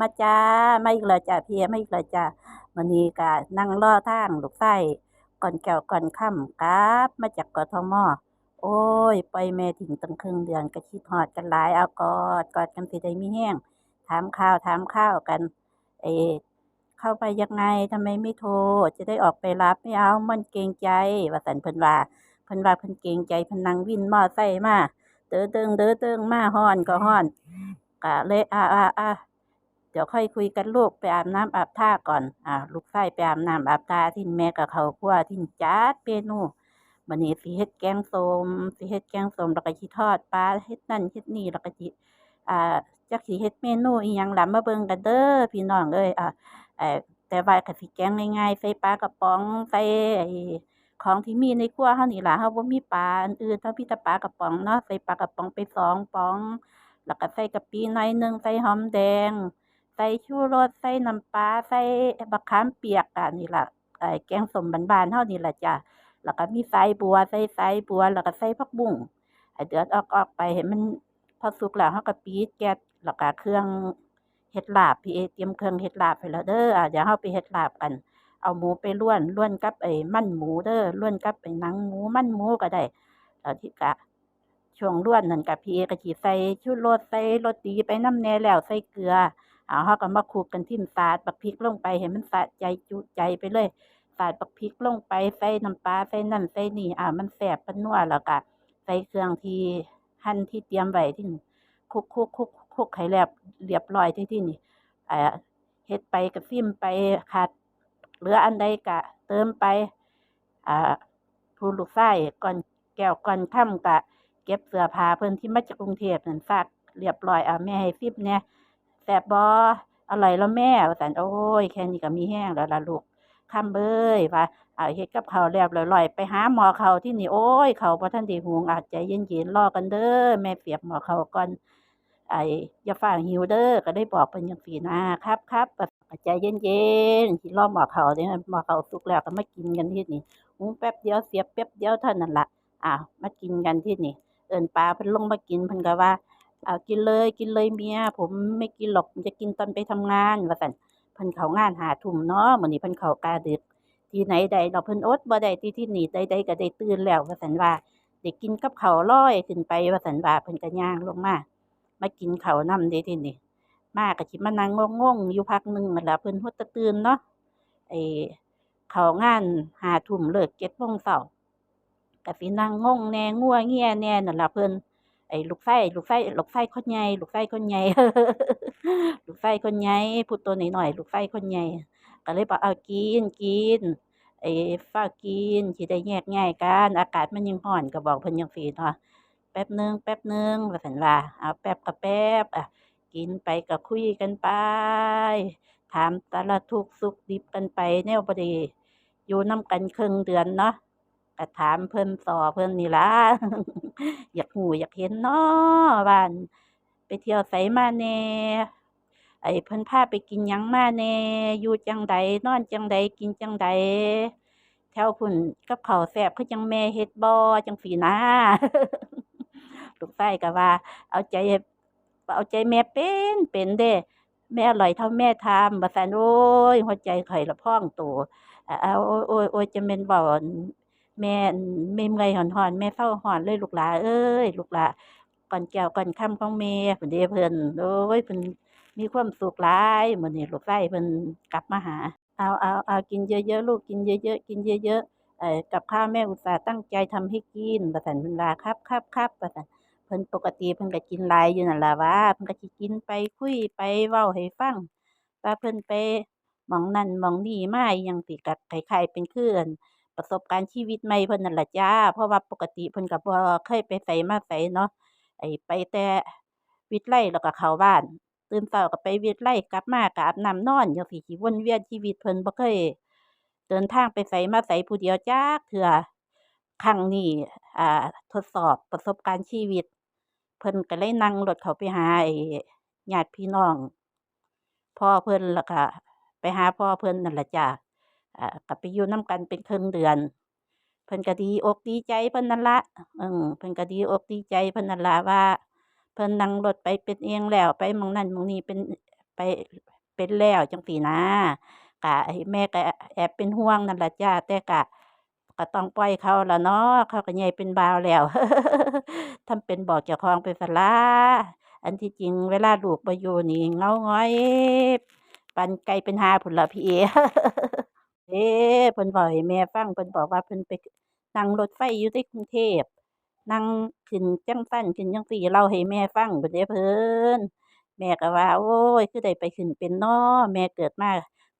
มาจ้ามาอีกแล้วจ้าพี่มาอีกแล้วจ้ามื้อนี้ก็นั่งรอทางลูกไส้ก่อนแก้วก่อนค่ำกลับมาจากกทมโอ้ยปล่อยแม่ทิ้งตั้งครึ่งเดือนก็คิดฮอดกันหลายเอากอดกอดกันสิได้มีแรงถามข่าวถามข่าวกันเอเข้าไปยังไงทำไมไม่โทรจะได้ออกไปรับไม่เอามันเกรงใจว่าซั่นเพิ่นว่าเพิ่นว่าเพิ่นเกรงใจพนังวินมอไซค์มาเด้อเติงเด้อเติงมาฮ้อนก็ฮ้อนก็เลยอาอาอา เดี๋ยวค่อยคุยกันลูกไปอาบน้ำอาบท่าก่อนอ่าลูกชายไปอาบน้ำอาบท่าที่แม่ก็เขาครัวที่จัดเมนูมื้อนี้สิเฮ็ดแกงส้มสิเฮ็ดแกงส้มแล้วก็สิทอดปลาเฮ็ดนั่นเฮ็ดนี่แล้วก็สิอ่าจักสิเฮ็ดเมนูอิหยังล่ะมาเบิ่งกันเด้อพี่น้องเอ้ยอ่าเอ่อแต่ว่าก็สิแกงง่ายๆใส่ปลากระป๋องใส่ของที่มีในครัวเฮานี่ล่ะเฮาบ่มีปลาอันอื่นเฮามีแต่ปลากระป๋องเนาะใส่ปลากระป๋องไปสองป๋องแล้วก็ใส่กะปิหน่อยหนึ่งใส่หอมแดง ใส่ชูรสใส่น้ำปลาใส่บักขามเปียกอะนี่ล่ะไอ้แกงสมบานๆเฮานี่ล่ะจ้ะแล้วก็มีสายบัวใส่สายบัว แล้วก็ใส่ผักบุ้งให้เดือดออกๆไปให้มันพอสุกแล้วเฮาก็ปิดแก๊สแล้วก็เครื่องเฮ็ดลาบพี่เอเตรียมเครื่องเฮ็ดลาบให้แล้วเด้ออะเดี๋ยวเฮาไปเฮ็ดลาบกัน เอาหมูไปล้วนล้วนกับไอ้มันหมูเด้อล้วนกับไอ้หนังหมูมันหมูก็ได้แล้วที่กะช่วงล้วนนั่นกับพี่เอก็สิใส่ชูรสใส่รสดีไปน้ำแน่แล้วใส่เกลือ เอาเฮาก็มาคลุกกันทิ่มสาดบักพริกลงไปให้มันสะใจจุใจไปเลยสาดบักพริกลงไปใส่น้ำปลาใส่นั่นใส่นี่อ่ามันแซ่บมันนัวแล้วก็ใส่เครื่องที่หั่นที่เตรียมไว้ที่คลุกๆๆๆให้แล้วเรียบร้อยที่ที่นี่อ่าเฮ็ดไปก็ซิมไปขาดเหลืออันใดก็เติมไปอ่าผู้ลูกชายก่อนแก้วก่อนค่ำก็เก็บเสื้อผ้าเพิ่นที่มาจากกรุงเทพนั่นซักเรียบร้อยเอาแม่ให้ซิมแหน่ย แซบบ่อร่อยแล้วแม่ว่าซั่นโอ้ยแค่นี้ก็มีแรงแล้วล่ะลูกคำเอ้ยว่าอ่าเฮ็ดกับเขาแล้วลอยไปหาหม้อข้าที่นี่โอ๊ยเข้าวบ่ทันด้หุงอ่าใจเย็นๆรอกันเด้อแม่เสียบหม้อข้าก่อนไอ้อย่าฟ้าวหิวเด้อก็ได้บอกเพิ่นจังซี้นะครับครับก็ใจเย็นๆสิรอหม้อข้าวเด้หม้อข้าสุกแล้วก็มากินกันที่นี่หุงแป๊บเดียวเสียบแป๊บเดียวเท่านั้นล่ะอ้าวมากินกันที่นี่เอินปลาเพิ่นลงมากินเพิ่นก็ว่า เอากินเลยกินเลยเมียผมไม่กินหรอกจะกินตอนไปทำงานว่าซั่นเพิ่นเขางาน5ทุ่มเนาะมื้อนี้เพิ่นเขากะดึก ที่ไหนใดดอกเพิ่นอดบ่ได้ที่ที่นี่ใดๆก็ได้ตื่นแล้วว่าซั่นว่าได้กินกับเขาวลอยขึ้นไปว่าซั่นว่าเพิ่นก็ย่างลงมามากินเขาวนำเด้ที่นี่มาก็สิมานั่งงงๆอยู่พักหนึ่งนั่นล่ะเพิ่นฮอดต่ตื่นเนาะไอ้เขางาน5ทุ่มเลิก7โมงเช้าก็สินั่งงงแน่งัวเงียแน่นั่นล่ะเพิ่น ลูกไส้ลูกไส้ลูกไส้คนใหญ่ลูกไส้คนใหญ่ลูกไส้คนใหญ่ผู้ตัวน้อยๆลูกไส้คนใหญ่ก็เลยบอกเอากินกินไอ้ฟ้ากินสิได้แยกย้ายกันอากาศมันยังร้อนก็บอกเพิ่นจังซี้เนาะแป๊บนึงแป๊บนึงว่าซั่นว่าเอาแป๊บก็แป๊บอะกินไปก็คุยกันไป ถามสารทุกข์สุกดิบกันไปแนวบ่ได้อยู่นำกันครึ่งเดือนเนาะ ก็ถามเพิ่นซ้อเพิ่นนี่ละอยากรู้อยากเห็นเนาะว่านไปเที่ยวไสมาแน่ไอ้เพิ่นพาไปกินยังมาแน่อยู่จังใดนอนจังใดกินจังใดแถวพู้นกับข้าวแซบคือจังแม่เฮ็ดบ่จั่งซี้นะลูกชายก็ว่า เอาใจเอาใจแม่เป็นเป็นเด้แม่อร่อยเท่าแม่ทำว่าซั่นโอ๊ยหัวใจข้อยละพองโตอาโอ๊ยๆๆจังแม่นเว้าอั่น แม่แม่เมื่อยร้อนๆแม่เซาร้อนเลยลูกหลาเอ้ยลูกหลาก่อนแก้วก่อนค่ำของแม่พู้นเด้เพิ่นโอ๊ยเพิ่นมีความสุขหลายมื้อนี้ลูกชายเพิ่นกลับมาหา เอาๆๆกินเยอะๆลูกกินเยอะๆกินเยอะๆเอ่อกับข้าวแม่อุตส่าห์ตั้งใจทำให้กินว่าซั่นเพิ่นว่าครับๆๆว่าซั่นเพิ่นปกติเพิ่นก็กินหลายอยู่นั่นล่ะหวาเพิ่นก็สิกินไปคุยไปเว้าให้ฟังว่าเพิ่นไปมองนั้นมองนี้มาอิหยังสิก็คล้ายๆเป็นคืออั่น ประสบการณ์ชีวิตใหม่เพิ่นนั่นล่ะจ้า เพราะว่าปกติเพิ่นก็บ่เคยไปไสมาไสเนาะไอ้ไปแต่วิทย์ไร่แล้วก็เข้าบ้าน ตื่นเช้าก็ไปวิทย์ไร่กลับมาก็อาบน้ำนอนจั่งซี้สิวนเวียนชีวิตเพิ่นบ่เคยเดินทางไปไสมาไสผู้เดียวจักเทื่อครั้งนี้อ่าทดสอบประสบการณ์ชีวิต เพิ่นก็เลยนั่งรถเข้าไปหาไอ้ญาติพี่น้องพ่อเพิ่นแล้วก็ไปหาพ่อเพิ่นนั่นล่ะจ้า อ่าก็ไปอยู่นำกันเป็นครึ่งเดือน เพิ่นก็ดีอกดีใจเพิ่นนั่นละอือเพิ่นก็ดีอกดีใจเพิ่นนั่นละว่า เพิ่นนั่งรถไปเป็นเองแล้วไปมองนั้นมองนี้เป็นไปเป็นแล้วจังซี้นะก็ไอ้แม่ก็แอบเป็นห่วงนั่นละจ้าแต่ก็ก็ต้องปล่อยเขาละเนาะเขาก็ใหญ่เป็นบ่าวแล้วทำเป็นบอกเจ้าของไปซั้นล่ะอันที่จริงเวลาลูกบ่อยู่นี่เงาหงอยปานไก่เป็นหาพู้นล่ะพี่เอ ด้เพิ่นเว้าให้แม่ฟังเพิ่นบอกว่าเพิ่นไปนั่งรถไฟอยู่ในกรุงเทพนั่งขึ้นจังซั้นขึ้นจังซี้เล่าให้แม่ฟังพู้นเด้เพิ่นแม่ก็ว่า โอ๊ยคือได้ไปขึ้นเป็นน้อแม่เกิดมา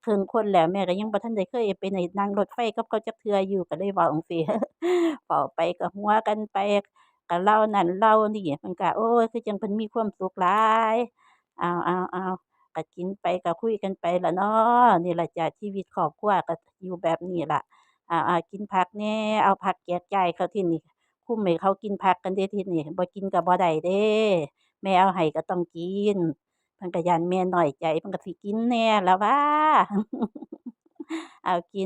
ครึ่งคนแล้วแม่ก็ยังบ่ทันได้เคยไปได้นั่งรถไฟกับเขาจักเทื่ออยู่ก็เลยเว้าจังซี้เว้าไปก็หัวกันไปก็เล่านั่นเล่านี่มันก็โอ๊ยคือจังเพิ่นมีความสุขหลายอ้าวๆๆ ก็กินไปก็คุยกันไปละเนาะนี่แหละจ้ะชีวิตครอบครัวก็อยู่แบบนี้ล่ะอ่ากินผักแหน่เอาผักแจกจ่ายเขาที่นี่คุ้มให้เขากินผักกันเดะที่นี่บ่กินก็บ่ได้เด้แม่เอาให้ก็ต้องกินเพิ่นก็ย้านแม่น้อยใจเพิ่นก็สิกินแน่ล่ะว่าเอากิ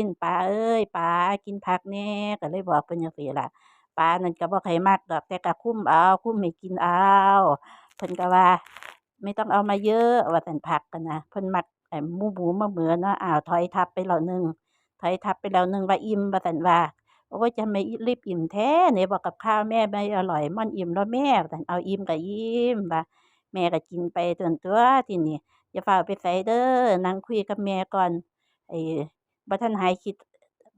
นๆๆปาเอ้ยปากินผักแน่ก็เลยบอกเพิ่นจั่งซี้ล่ะปานั่นก็บ่ค่อยมักดอกแต่ก็คุ้มเอาคุ้มให้กินเอาเพิ่นก็ว่า ไม่ต้องเอามาเยอะว่าซั่นผักอะนนะเพิ่นมักไอ้หมูหมูมะเหมือเนาะอ้าวถอยทับไปแล้วนึงถอยทับไปแล้วนึงว่าอิ่มว่าซั่นว่าโอ๊ยจะไม่รีบอิ่มแท้ไหนบอกกับข้าวแม่ไม่อร่อยมันอิ่มแล้วแม่ว่าซั่นเอาอิ่มก็อิ่มว่าแม่ก็กินไปซั้นตัวที่นี่อย่าฟ้าไปไสเด้อนั่งคุยกับแม่ก่อนไอ้บ่ทันหายคิด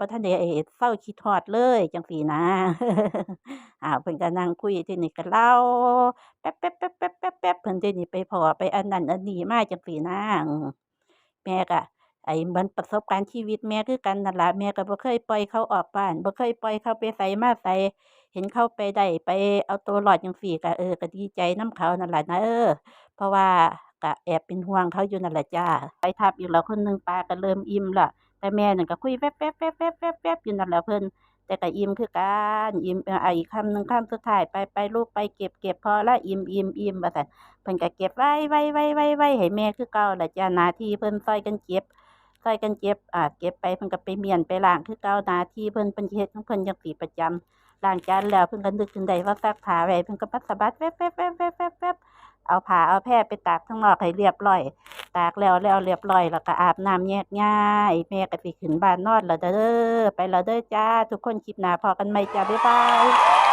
บ่ทันได้ไอ้าคิดฮอดเลยจังซี้นะอ้าเพิ่นก็นั่งคุยที่นี่ก็เล่าแป๊บๆๆๆๆเพิ่นที่นี่ไปพอไปอันนั้นอันนี้มาจังซี้นะแม่ก็ไอ้เหมือนประสบการณ์ชีวิตแม่คือกันนั่นละแม่ก็บ่เคยปล่อยเขาออกบ้านบ่เคยปล่อยเขาไปไสมาไสเห็นเขาไปได้ไปเอาตัวรอดจังซี้ก็เออก็ดีใจน้ำเขานั่นแหล่ะเด้อเพราะว่าก็แอบเป็นห่วงเขาอยู่นั่นแหละจ้าถอยทับอีกแล้วคนหนึ่งปลาก็เริ่มอิ่มล้ว แต่แม่นั่นก็คุยแว๊บๆๆๆๆอยู่นั่นแหละเพิ่นแต่ก็อิ่มคือกันอิ่มอาเอาอีกคำหนึ่งคำสุดท้ายไปๆลูกไปเก็บๆพอแล้วอิ่มๆๆว่าซั่นเพิ่นก็เก็บไว้ๆๆๆให้แม่คือเก่าล่ะจ้าหน้าที่เพิ่นช่วยกันเก็บช่วยกันเก็บอ่าเก็บไปเพิ่นก็ไปเมียนไปล้างคือเก่าหน้าที่เพิ่นเพิ่นเฮ็ดของเพิ่นจังซี้ประจำล้างจานแล้วเพิ่นก็นึกขึ้นได้ว่าซักผ้าไว้เพิ่นก็มาสะบัดแว๊บๆๆๆๆเอาผ้าเอาแพรไปตากข้างนอกให้เรียบร้อย ตากแล้วแล้วเรียบร้อยแล้วก็อาบน้ำแยกง่ายแม่ก็ไปขึ้นบ้านนอนแล้วเด้อไปแล้วเด้อจ้า ทุกคนคลิปหน้าพอกันไหมจ้าบ๊ายบาย